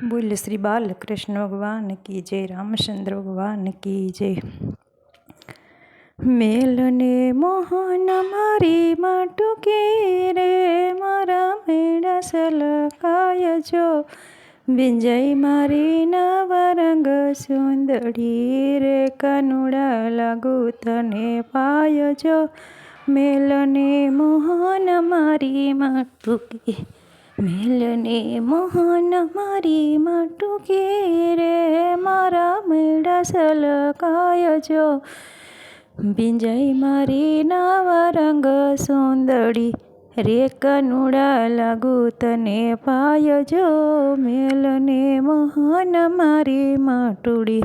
બોલ શ્રી બાલકૃષ્ણ ભગવાન કી જય રામચંદ્ર ભગવાન કી જય મેલને મોહન મારી માટુકે રે મારા મેળા સલકાય જો વિંજય મારી નવરંગ સુંદરી રે કનુડા લાગુ તને પાય જો મેલને મોહન મારી માટુકે મેલને મોહન મારી માટું કે રે મારા મેળા સલકાય જો. બિંજય મારી નાવા રંગ સુંદડી રે કનુડા લાગુ તને પાય જો. મેલને મોહન મારી માટુડી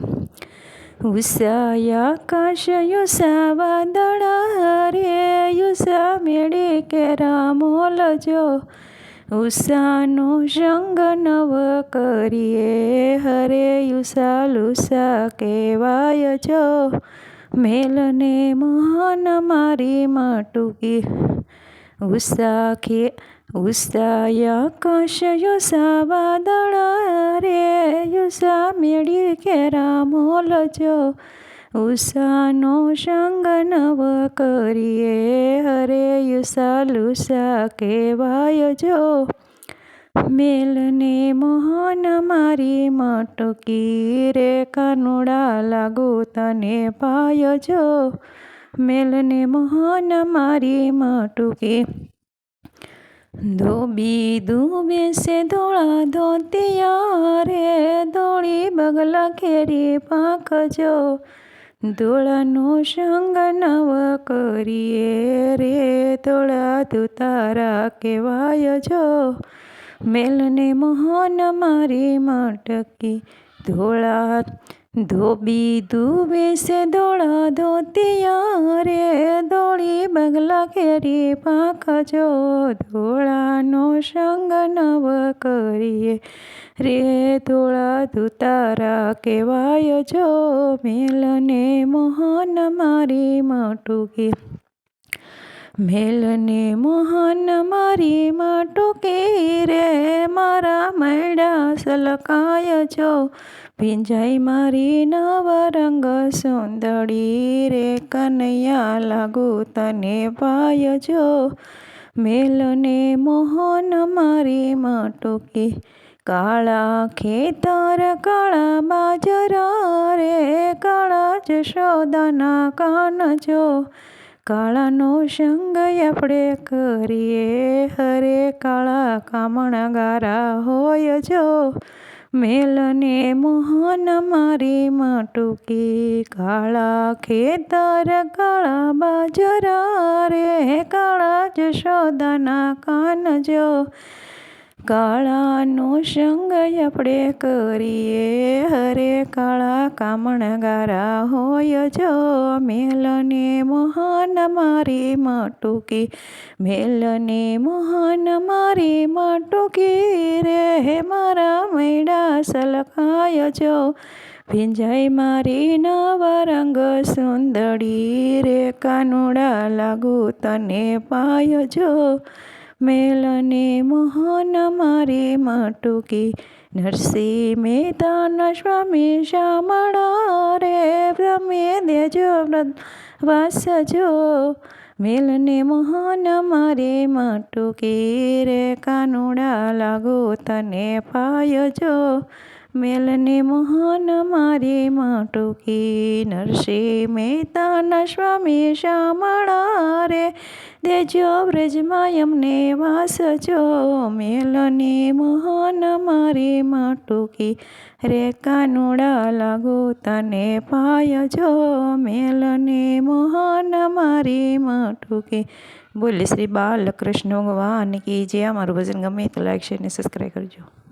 ઉષાયા કાશ યુષા વાદળા રે યુષા મેળે કે મોલ જો. ઉષાનો સંગ નવ કરીએ. હરે યુષા લુષા કહેવાય જો મેલને મોહન મારી માટુકી. ઉષા ખે ઉષાયા કશ યુષા વાદળ રે. યુષા મેળી કેરા મોલ જો ઉષાનો સંગ નવ કરીએ. હરે યુષા લુસા કહેવાય જો? મેલને મોહન મારી મટકી રે કાનુડા લાગુ તને પાય જો? મેલને મોહન મારી મટુકી ધોબી દુબે સે ધોળા ધોતિયા રે. ધોળી બગલા ખેરી પાંખ જો? ધોળાનો સંગ નવ કરીએ રે, ધોળા તુતારા કહેવાય જો. મેલને મોહન મારી મટકી, ધોળા ધોબી ધુબે સે ધોળા ધોતિયા રે. બગલા કેરી પાક જો ધોળાનો સંગ નવ કરીએ. રે ધોળા ધુતારા કહેવાય જો મેલને મોહન મારી મટુકી. મેલને મોહન મારી મટુકી રે મારા મૈડા સલકાય જો ભીંજાઈ મારી નવા રંગ સુંદરી રે કનૈયા લાગુ તને પાય જો. મેલને મોહન મારી માટુકી, કાળા ખેતર, કાળા બાજરા રે, કાળા જશોદાના કાન જો. કાળાનો સંગ આપણે કરીએ, હરે કાળા કામણ ગારા હોય જો. મેલને મોહન મારી માટુકી કાળા ખેતર કાળા બાજરા રે કાળા જશોદાના કાન જો કાળાનો સંગ આપણે કરીએ. હરે કાળા કામણગારા હોય જો મેલને મોહન મારી માટુકી. મેલને મોહન મારી માટુકી રે. હે મારા મૈડા સલકાય જો. ભીંજાઈ મારી નવા રંગ સુંદડી રે. કાનુડા લાગુ તને પાય જો. મેલને મોહન મારે માટુકી નરસિંહ મહેતાના સ્વામી શામળા રે, બ્રહ્મે દેજો વાસજો. મેલને મોહન મારે માટુકી રે, કાનુડા લાગો તને પાય જો મેલને મોહન મારે માટુકી નરસિંહ મહેતાના સ્વામી શામળા રે દેજો વ્રજમાં એમને વાસજો મેલને મોહન મારે માટુકી રે કાનુડા લાગો તને પાયજો મેલને મોહન મારે માટુકી બોલે શ્રી બાલકૃષ્ણ ભગવાન કી જે અમારું ભજન ગમે તો લાઈક, શેર ને સબસ્ક્રાઈબ કરજો.